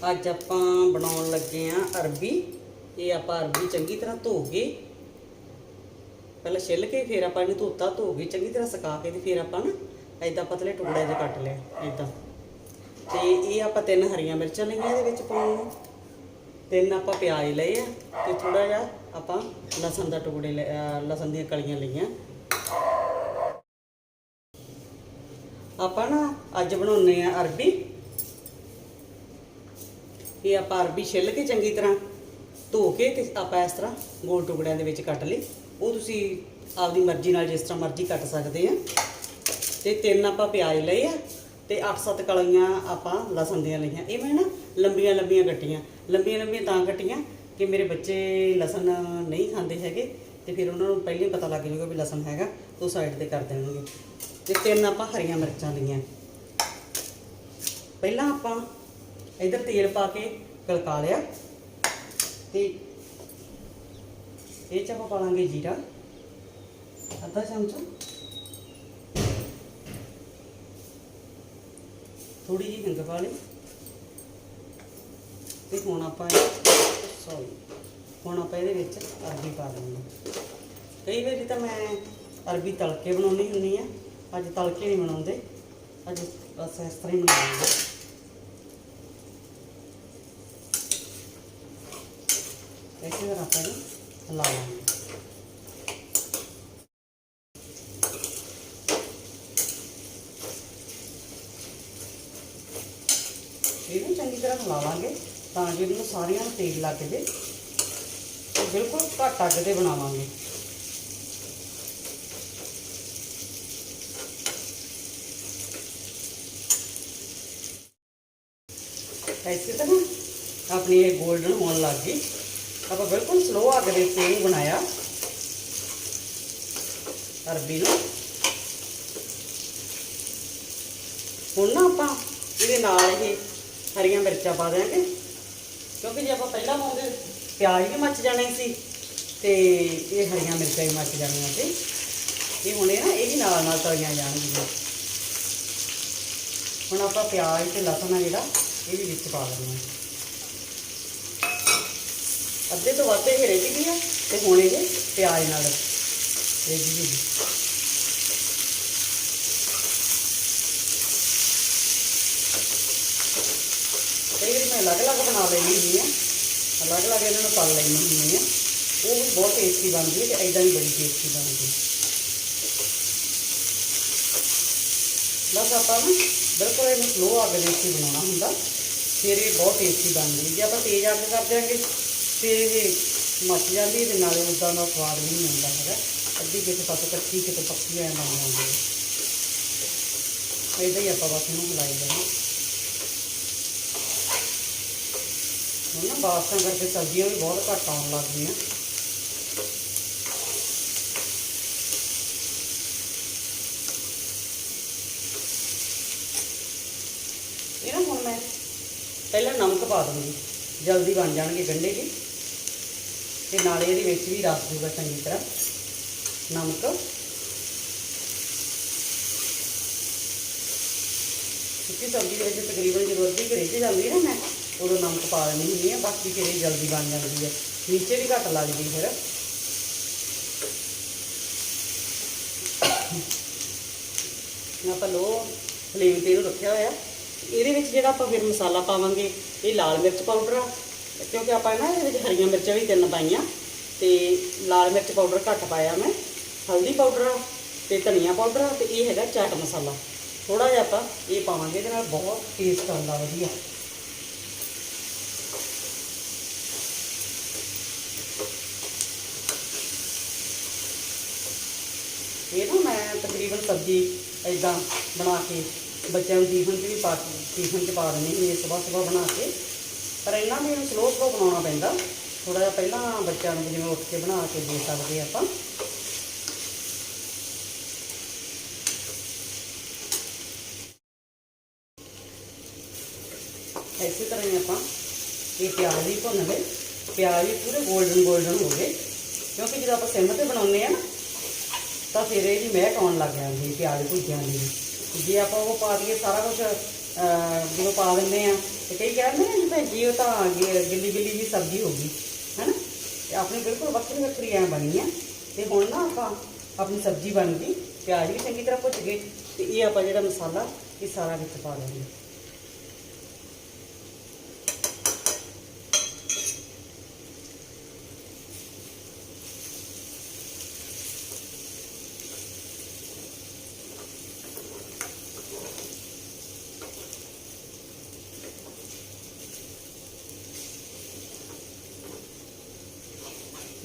ਅੱਜ ਆਪਾਂ ਬਣਾਉਣ ਲੱਗੇ ਆਂ ਅਰਬੀ। ਇਹ ਆਪਾਂ ਅਰਬੀ ਚੰਗੀ ਤਰ੍ਹਾਂ ਧੋ ਕੇ, ਪਹਿਲਾਂ ਛਿੱਲ ਕੇ ਫਿਰ ਆਪਾਂ ਇਹਨੂੰ ਧੋਤਾ, ਧੋ ਕੇ ਚੰਗੀ ਤਰ੍ਹਾਂ ਸੁਕਾ ਕੇ ਤੇ ਫਿਰ ਆਪਾਂ ਨਾ ਐਦਾਂ ਪਤਲੇ ਟੁਕੜੇ ਜਿਹੇ ਕੱਟ ਲਿਆ ਐਦਾਂ ਤੇ ਇਹ ਆਪਾਂ ਤਿੰਨ ਹਰੀਆਂ ਮਿਰਚਾਂ ਲਈਆਂ ਇਹਦੇ ਵਿੱਚ ਪਾਉਣ ਨੂੰ। ਤਿੰਨ ਆਪਾਂ ਪਿਆਜ਼ ਲਏ ਆ ਤੇ ਥੋੜਾ ਜਿਹਾ ਆਪਾਂ ਲਸਣ ਦਾ ਟੁਕੜੇ ਲਏ- ਲਸਣ ਦੀਆਂ ਕਲੀਆਂ ਲਈਆਂ। ਆਪਾਂ ਨਾ ਅੱਜ ਬਣਾਉਨੇ ਆ ਅਰਬੀ। ਇਹ ਆਪਾਂ ਅਰਬੀ ਛਿੱਲ ਕੇ ਚੰਗੀ ਤਰ੍ਹਾਂ ਧੋ ਕੇ ਤੇ ਆਪਾਂ ਇਸ ਤਰ੍ਹਾਂ ਗੋਲ ਟੁਕੜਿਆਂ ਦੇ ਵਿੱਚ ਕੱਟ ਲਈ ਉਹ ਤੁਸੀਂ ਆਪਦੀ ਮਰਜ਼ੀ ਨਾਲ ਜਿਸ ਤਰ੍ਹਾਂ ਮਰਜ਼ੀ ਕੱਟ ਸਕਦੇ ਆ। ਤੇ ਤਿੰਨ ਆਪਾਂ ਪਿਆਜ਼ ਲਏ ਆ ਤੇ 8-7 ਕਲੀਆਂ ਆਪਾਂ ਲਸਣ ਦੀਆਂ ਲਈਆਂ। ਇਹ ਮੈਂ ਨਾ ਲੰਬੀਆਂ ਲੰਬੀਆਂ ਕੱਟੀਆਂ। ਲੰਬੀਆਂ ਲੰਬੀਆਂ ਤਾਂ ਕੱਟੀਆਂ ਕਿ ਮੇਰੇ ਬੱਚੇ ਲਸਣ ਨਹੀਂ ਖਾਂਦੇ ਹੈਗੇ ਤੇ ਫਿਰ ਉਹਨਾਂ ਨੂੰ ਪਹਿਲਾਂ ਹੀ ਪਤਾ ਲੱਗ ਜਾਊਗਾ ਵੀ ਲਸਣ ਹੈਗਾ ਤਾਂ ਉਹ ਸਾਈਡ ਤੇ ਕਰ ਦੇਣਗੇ। ਤੇ ਤਿੰਨ ਆਪਾਂ ਹਰੀਆਂ ਮਿਰਚਾਂ ਲਈਆਂ। ਪਹਿਲਾਂ ਆਪਾਂ ਇਧਰ ਤੇਲ ਪਾ ਕੇ ਗਲਕਾ ਲਿਆ ਤੇ ਇਹ ਚ ਆਪਾਂ ਪਾ ਲਾਂਗੇ ਜੀਰਾ, ਅੱਧਾ ਚਮਚਾ। ਥੋੜੀ ਜਿਹੀ ਹਿੰਗ ਪਾ ਲਈ। ਤੇ ਹੁਣ ਆਪਾਂ ਸੌਰੀ ਹੁਣ ਆਪਾਂ ਇਹਦੇ ਵਿੱਚ ਅਰਬੀ ਪਾ ਦੇਣੀ ਕਈ ਵਾਰੀ ਤਾਂ ਮੈਂ ਅਰਬੀ ਤਲ ਕੇ ਬਣਾਉਣੀ ਹੁੰਦੀ ਆ ਅੱਜ ਤਲ ਨਹੀਂ ਬਣਾਉਂਦੇ, ਅੱਜ ਬਸ ਇਸ ਤਰ੍ਹਾਂ ਹੀ ਬਣਾਉਂਦੇ ਇਸੇ ਤਰ੍ਹਾਂ ਆਪਾਂ ਇਹਨੂੰ ਹਿਲਾ ਇਹਨੂੰ ਚੰਗੀ ਤਰ੍ਹਾਂ ਹਿਲਾਵਾਂਗੇ ਤਾਂ ਕਿ ਇਹਨੂੰ ਸਾਰੀਆਂ ਨੂੰ ਤੇਲ ਲੱਗ ਜੇ ਬਿਲਕੁਲ ਘੱਟ ਅੱਗ ਤੇ ਬਣਾਵਾਂਗੇ। ਐਸੇ ਤਰ੍ਹਾਂ ਆਪਣੀ ਇਹ 골ਡਨ ਹੋਣ ਲੱਗ ਗਈ। ਆਪਾਂ ਬਿਲਕੁਲ ਸਲੋ ਅੱਗ ਦੇ ਉੱਤੇ ਇਹਨੂੰ ਬਣਾਇਆ। ਅਰਬੀ ਨੂੰ। ਹੁਣ ਨਾ ਆਪਾਂ ਇਹਦੇ ਨਾਲ ਇਹ ਹਰੀਆਂ ਮਿਰਚਾਂ ਪਾ ਦਿਆਂਗੇ। ਕਿਉਂਕਿ ਜੇ ਆਪਾਂ ਪਹਿਲਾਂ ਪਾਉਂਦੇ, ਪਿਆਜ਼ ਵੀ ਮੱਚ ਜਾਣੇ ਸੀ ਤੇ ਇਹ ਹਰੀਆਂ ਮਿਰਚਾਂ ਵੀ ਮੱਚ ਜਾਣੀਆਂ ਸੀ। ਇਹ ਹੁਣੇ ਨਾ ਇਹ ਵੀ ਨਾਲ ਨਾਲ ਤਲੀਆਂ ਜਾਣਗੀਆਂ। ਹੁਣ ਆਪਾਂ ਪਿਆਜ਼ ਤੇ ਲਸਣ ਆ ਜਿਹੜਾ, ਇਹ ਵੀ ਵਿੱਚ ਪਾ ਦਿੰਦੇ ਹਾਂ। ਅੱਧੇ ਤੋਂ ਵੱਧ ਇਹ ਰਿੱਝ ਗਈ ਆ, ਤੇ ਹੁਣ ਇਹ ਪਿਆਜ਼ ਨਾਲ ਰਿੱਝ ਜੂਗੀ ਕਈ ਵਾਰੀ ਮੈਂ ਅਲੱਗ-ਅਲੱਗ ਬਣਾ ਲੈਂਦੀ ਹੁੰਦੀ ਆ ਅਲੱਗ-ਅਲੱਗ ਇਹਨਾਂ ਨੂੰ ਤਲ ਲੈਂਦੀ ਹੁੰਦੀ ਆ ਉਹ ਵੀ ਬਹੁਤ ਟੇਸਟੀ ਬਣਦੀ ਹੈ ਤੇ ਐਦਾਂ ਵੀ ਬੜੀ ਟੇਸਟੀ ਬਣਦੀ ਹੈ। ਬਸ ਆਪਾਂ ਨਾ ਬਿਲਕੁਲ ਇਹਨੂੰ ਸਲੋ ਅੱਗ ਦੇ ਉੱਤੇ ਬਣਾਉਣਾ ਹੁੰਦਾ। ਫਿਰ ਇਹ ਬਹੁਤ ਟੇਸਟੀ ਬਣਦੀ ਹੈ। ਜੇ ਆਪਾਂ ਤੇਜ਼ ਅੱਗ ਕਰ ਦਿਆਂਗੇ ਫਿਰ ਇਹ ਮੱਚ ਜਾਂਦੀ ਤੇ ਨਾਲੇ ਉਦਾਂ ਦਾ ਸਵਾਦ ਵੀ ਨਹੀਂ ਆਉਂਦਾ ਹੈਗਾ। ਅੱਧੀ ਕਿਤੇ ਪਾਸੇ ਕੱਚੀ ਕਿਤੇ ਪੱਕੀ ਐ ਬਣ ਜਾਂਦੀ ਹੈ ਐਦਾਂ ਹੀ ਆਪਾਂ ਬਸ ਨੂੰ ਮਿਲਾਈ ਜਾਣਾ ਹੁਣ ਨਾ ਬਾਸਾਂ ਕਰਕੇ ਸਬਜ਼ੀਆਂ ਵੀ ਬਹੁਤ ਘੱਟ ਆਉਣ ਲੱਗ ਗਈਆਂ। ਇਹ ਨਾ ਹੁਣ ਮੈਂ ਪਹਿਲਾਂ ਨਮਕ ਪਾ ਦੂੰਗੀ। ਜਲਦੀ ਬਣ ਜਾਣਗੇ ਗੰਢੇ ਜੀ। ਤੇ ਨਾਲੇ ਇਹਦੇ ਵਿੱਚ ਵੀ ਰਸ ਜੂਗਾ ਚੰਗੀ ਤਰ੍ਹਾਂ। ਨਮਕ। ਕਿਉਂਕਿ ਸਬਜ਼ੀ ਦੇ ਵਿੱਚ ਤਕਰੀਬਨ ਜਦੋਂ ਅੱਧੀ ਘਰੇ ਚ ਜਾਂਦੀ ਹੈ ਨਾ ਮੈਂ, ਉਦੋਂ ਨਮਕ ਪਾ ਦਿੰਦੀ ਹੁੰਦੀ ਆ ਬਾਕੀ ਫਿਰ ਜਲਦੀ ਬਣ ਜਾਂਦੀ ਹੈ। ਨੀਚੇ ਵੀ ਘੱਟ ਲੱਗਦੀ ਫਿਰ। ਆਪਾਂ ਲੋ ਫਲੇਮ ਤੇ ਇਹਨੂੰ ਰੱਖਿਆ ਹੋਇਆ। ਇਹਦੇ ਵਿੱਚ ਜਿਹੜਾ ਆਪਾਂ ਫਿਰ ਮਸਾਲਾ ਪਾਵਾਂਗੇ, ਇਹ ਲਾਲ ਮਿਰਚ ਪਾਊਡਰ ਆ ਕਿਉਂਕਿ ਆਪਾਂ ਨਾ ਇਹਦੇ ਵਿੱਚ ਹਰੀਆਂ ਮਿਰਚਾਂ ਵੀ ਤਿੰਨ ਪਾਈਆਂ ਤੇ ਲਾਲ ਮਿਰਚ ਪਾਊਡਰ ਘੱਟ ਪਾਇਆ ਮੈਂ, ਹਲਦੀ ਪਾਊਡਰ ਆ ਤੇ ਧਨੀਆ ਪਾਊਡਰ ਆ ਤੇ ਇਹ ਹੈਗਾ ਚਾਟ ਮਸਾਲਾ। ਥੋੜਾ ਜਿਹਾ ਆਪਾਂ ਇਹ ਪਾਵਾਂਗੇ, ਇਹਦੇ ਨਾਲ ਬਹੁਤ ਟੇਸਟ ਆਉਂਦਾ ਵਧੀਆ। ਇਹ ਨਾ ਮੈਂ ਤਕਰੀਬਨ ਸਬਜ਼ੀ ਇਦਾਂ ਬਣਾ ਕੇ ਬੱਚਿਆਂ ਨੂੰ ਟਿਫਨ 'ਚ ਵੀ ਪਾ ਟਿਫਨ 'ਚ ਪਾ ਦਿੰਦੀ ਹੁੰਦੀ ਸਵੇਰ ਸਵੇਰ ਬਣਾ ਕੇ। ਪਰ ਇਹਨਾਂ ਨੂੰ ਸਲੋ ਸਲੋ ਬਣਾਉਣਾ ਪੈਂਦਾ। ਥੋੜਾ ਜਿਹਾ ਪਹਿਲਾਂ ਬੱਚਿਆਂ ਨੂੰ ਜਿਵੇਂ ਉੱਠ ਕੇ ਬਣਾ ਕੇ ਦੇ ਸਕਦੇ ਆਪਾਂ। ਇਸੇ ਤਰ੍ਹਾਂ ਹੀ ਆਪਾਂ ਇਹ ਪਿਆਜ਼ ਵੀ ਭੁੰਨ ਲਏ। ਪਿਆਜ਼ ਵੀ ਪੂਰੇ 골ਡਨ 골ਡਨ ਹੋ ਗਏ। ਕਿਉਂਕਿ ਜਦੋਂ ਆਪਾਂ ਸਿਮ ਤੇ ਬਣਾਉਂਦੇ ਆ ਨਾ, ਤਾਂ ਫਿਰ ਇਹਦੀ ਮਹਿਕ ਆਉਣ ਲੱਗ ਜਾਂਦੀ ਹੈ ਪਿਆਜ਼ ਭੁੱਜਿਆਂ ਦੀ ਜੇ ਆਪਾਂ ਉਹ ਪਾ ਦਈਏ, ਸਾਰਾ ਕੁਝ ਜਦੋਂ ਪਾ ਦਿੰਦੇ ਆ ਤੇ ਕਈ ਕਹਿੰਦੇ ਨੇ ਜੀ ਭੈਣ ਜੀ ਉਹ ਤਾਂ ਗਿ- ਗਿੱਲੀ ਗਿੱਲੀ ਜੀ ਸਬਜ਼ੀ ਹੋ ਗਈ, ਹੈਨਾ? ਤੇ ਆਪਣੀ ਬਿਲਕੁਲ ਵੱਖਰੀ ਵੱਖਰੀ ਐ ਬਣੀ ਆ। ਤੇ ਹੁਣ ਨਾ ਆਪਾਂ ਆਪਣੀ ਸਬਜ਼ੀ ਬਣ ਗਈ, ਪਿਆਜ਼ ਵੀ ਚੰਗੀ ਤਰ੍ਹਾਂ ਭੁੱਜ ਗਏ, ਤੇ ਇਹ ਆਪਾਂ ਜਿਹੜਾ ਮਸਾਲਾ, ਇਹ ਸਾਰਾ ਵਿੱਚ ਪਾ ਲਾਂਗੇ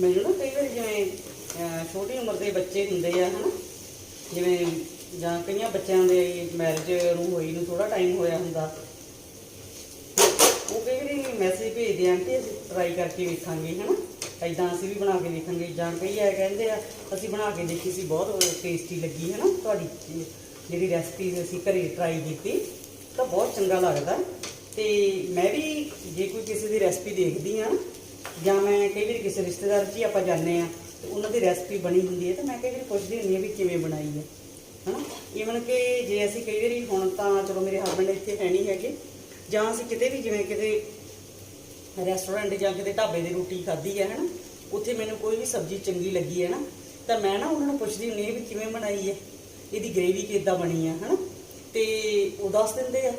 ਮੈਨੂੰ ਨਾ ਕਈ ਵਾਰੀ ਜਿਵੇਂ ਛੋਟੀ ਉਮਰ ਦੇ ਬੱਚੇ ਹੁੰਦੇ ਆ, ਹਨਾ? ਜਿਵੇਂ ਜਾਂ ਕਈਆਂ ਬੱਚਿਆਂ ਦੇ ਮੈਰਿਜ ਨੂੰ ਹੋਈ ਨੂੰ ਥੋੜਾ ਟਾਈਮ ਹੋਇਆ ਹੁੰਦਾ। ਉਹ ਕਈ ਵਾਰੀ ਮੈਸੇਜ ਭੇਜਦੇ ਆ ਕਿ ਅਸੀਂ ਟਰਾਈ ਕਰਕੇ ਵੇਖਾਂਗੇ ਹਨਾ? ਐਦਾਂ ਅਸੀਂ ਵੀ ਬਣਾ ਕੇ ਦੇਖਾਂਗੇ ਜਾਂ ਕਈ ਆ ਕਹਿੰਦੇ ਆ, ਅਸੀਂ ਬਣਾ ਕੇ ਦੇਖੀ ਸੀ, ਬਹੁਤ ਟੇਸਟੀ ਲੱਗੀ ਹੈ ਨਾ ਤੁਹਾਡੀ ਜਿਹੜੀ ਰੈਸਪੀ ਅਸੀਂ ਘਰੇ ਟਰਾਈ ਕੀਤੀ, ਤਾਂ ਬਹੁਤ ਚੰਗਾ ਲੱਗਦਾ। ਤੇ ਮੈਂ ਵੀ ਜੇ ਕੋਈ ਕਿਸੇ ਦੀ ਰੈਸਪੀ ਦੇਖਦੀ ਆ ਜਾਂ ਮੈਂ ਕਈ ਵਾਰੀ ਕਿਸੇ ਰਿਸ਼ਤੇਦਾਰ 'ਚ ਹੀ ਆਪਾਂ ਜਾਂਦੇ ਆ ਤੇ ਉਹਨਾਂ ਦੀ ਰੈਸਪੀ ਬਣੀ ਹੁੰਦੀ ਹੈ ਤਾਂ ਮੈਂ ਕਈ ਵਾਰੀ ਪੁੱਛਦੀ ਹੁੰਦੀ ਆ ਵੀ ਕਿਵੇਂ ਬਣਾਈ ਹੈ, ਹਨਾ? ਈਵਨ ਕਿ ਜੇ ਅਸੀਂ ਕਈ ਵਾਰੀ ਹੁਣ ਤਾਂ ਚਲੋ ਮੇਰੇ ਹਸਬੰਡ ਇੱਥੇ ਹੈ ਨਹੀਂ ਹੈਗੇ, ਜਾਂ ਅਸੀਂ ਕਿਤੇ ਵੀ ਜਿਵੇਂ ਕਿਤੇ ਰੈਸਟੋਰੈਂਟ ਜਾਂ ਕਿਤੇ ਢਾਬੇ ਦੀ ਰੋਟੀ ਖਾਧੀ ਹੈ, ਹਨਾ? ਉੱਥੇ ਮੈਨੂੰ ਕੋਈ ਵੀ ਸਬਜ਼ੀ ਚੰਗੀ ਲੱਗੀ ਹੈ ਨਾ, ਤਾਂ ਮੈਂ ਨਾ ਉਹਨਾਂ ਨੂੰ ਪੁੱਛਦੀ ਹੁੰਦੀ ਹਾਂ ਵੀ ਕਿਵੇਂ ਬਣਾਈ ਹੈ, ਇਹਦੀ ਗ੍ਰੇਵੀ ਕਿੱਦਾਂ ਬਣੀ ਹੈ, ਹਨਾ? ਤੇ ਉਹ ਦੱਸ ਦਿੰਦੇ ਆ।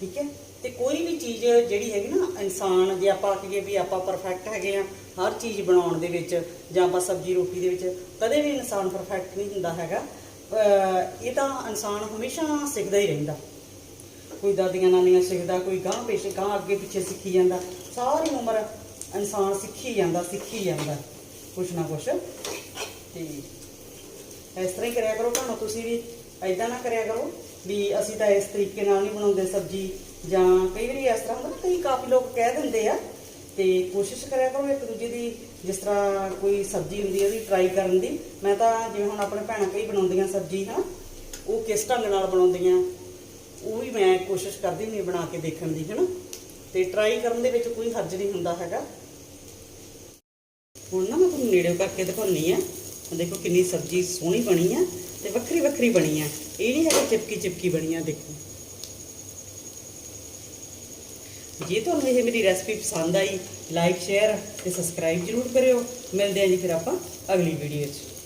ਠੀਕ ਹੈ? ਤੇ ਕੋਈ ਵੀ ਚੀਜ਼ ਜਿਹੜੀ ਹੈਗੀ ਨਾ, ਇਨਸਾਨ ਜੇ ਆਪਾਂ ਕਹੀਏ ਵੀ ਆਪਾਂ ਪਰਫੈਕਟ ਹੈਗੇ ਆ ਹਰ ਚੀਜ਼ ਬਣਾਉਣ ਦੇ ਵਿੱਚ ਜਾਂ ਆਪਾਂ ਸਬਜ਼ੀ ਰੋਟੀ ਦੇ ਵਿੱਚ, ਕਦੇ ਵੀ ਇਨਸਾਨ ਪਰਫੈਕਟ ਨਹੀਂ ਹੁੰਦਾ ਹੈਗਾ। ਇਹ ਤਾਂ ਇਨਸਾਨ ਹਮੇਸ਼ਾ ਸਿੱਖਦਾ ਹੀ ਰਹਿੰਦਾ। ਕੋਈ ਦਾਦੀਆਂ ਨਾਨੀਆਂ ਸਿੱਖਦਾ, ਕੋਈ ਗਾਂ ਪਿੱਛੇ ਗਾਂ ਅੱਗੇ ਪਿੱਛੇ ਸਿੱਖੀ ਜਾਂਦਾ। ਸਾਰੀ ਉਮਰ ਇਨਸਾਨ ਸਿੱਖੀ ਜਾਂਦਾ ਸਿੱਖੀ ਜਾਂਦਾ, ਕੁਛ ਨਾ ਕੁਛ। ਤੇ ਇਸ ਤਰ੍ਹਾਂ ਹੀ ਕਰਿਆ ਕਰੋ ਤੁਹਾਨੂੰ ਤੁਸੀਂ ਵੀ ਐਦਾਂ ਨਾ ਕਰਿਆ ਕਰੋ। ਵੀ ਅਸੀਂ ਤਾਂ ਇਸ ਤਰੀਕੇ ਨਾਲ ਨਹੀਂ ਬਣਾਉਂਦੇ ਸਬਜ਼ੀ, ਜਾਂ ਕਈ ਵਾਰੀ ਇਸ ਤਰ੍ਹਾਂ ਹੁੰਦਾ ਨਾ ਕਈ ਕਾਫੀ ਲੋਕ ਕਹਿ ਦਿੰਦੇ ਆ, ਤੇ ਕੋਸ਼ਿਸ਼ ਕਰਿਆ ਕਰੋ ਇੱਕ ਦੂਜੇ ਦੀ ਜਿਸ ਤਰ੍ਹਾਂ ਕੋਈ ਸਬਜ਼ੀ ਹੁੰਦੀ ਹੈ ਉਹਦੀ ਟਰਾਈ ਕਰਨ ਦੀ। ਮੈਂ ਤਾਂ ਜਿਵੇਂ ਹੁਣ ਆਪਣੇ ਭੈਣਾਂ ਕਈ ਬਣਾਉਂਦੀਆਂ ਸਬਜ਼ੀ ਹਾਂ ਉਹ ਕਿਸ ਢੰਗ ਨਾਲ ਬਣਾਉਂਦੀਆਂ, ਉਹ ਵੀ ਮੈਂ ਕੋਸ਼ਿਸ਼ ਕਰਦੀ ਹੁੰਦੀ ਹਾਂ ਬਣਾ ਕੇ ਦੇਖਣ ਦੀ, ਹੈਨਾ? ਤੇ ਟਰਾਈ ਕਰਨ ਦੇ ਵਿੱਚ ਕੋਈ ਹਰਜ ਨਹੀਂ ਹੁੰਦਾ ਹੈਗਾ। ਹੁਣ ਨਾ ਮੈਂ ਤੁਹਾਨੂੰ ਨੇੜੇ ਕਰਕੇ ਦਿਖਾਉਣੀ ਆ। ਦੇਖੋ ਕਿੰਨੀ ਸਬਜ਼ੀ ਸੋਹਣੀ ਬਣੀ ਆ। ਤੇ ਵੱਖਰੀ ਵੱਖਰੀ ਬਣੀ ਆ। ਇਹ ਨਹੀਂ ਹੈਗਾ ਚਿਪਕੀ ਚਿਪਕੀ ਬਣੀ ਆ, ਦੇਖੋ। ਜੇ ਤੁਹਾਨੂੰ ਇਹ ਮੇਰੀ ਰੈਸਪੀ ਪਸੰਦ ਆਈ ਲਾਈਕ ਸ਼ੇਅਰ ਤੇ ਸਬਸਕ੍ਰਾਈਬ ਜਰੂਰ ਕਰਿਓ। ਮਿਲਦੇ ਹਾਂ ਜੀ ਫਿਰ ਆਪਾਂ ਅਗਲੀ ਵੀਡੀਓ 'ਚ।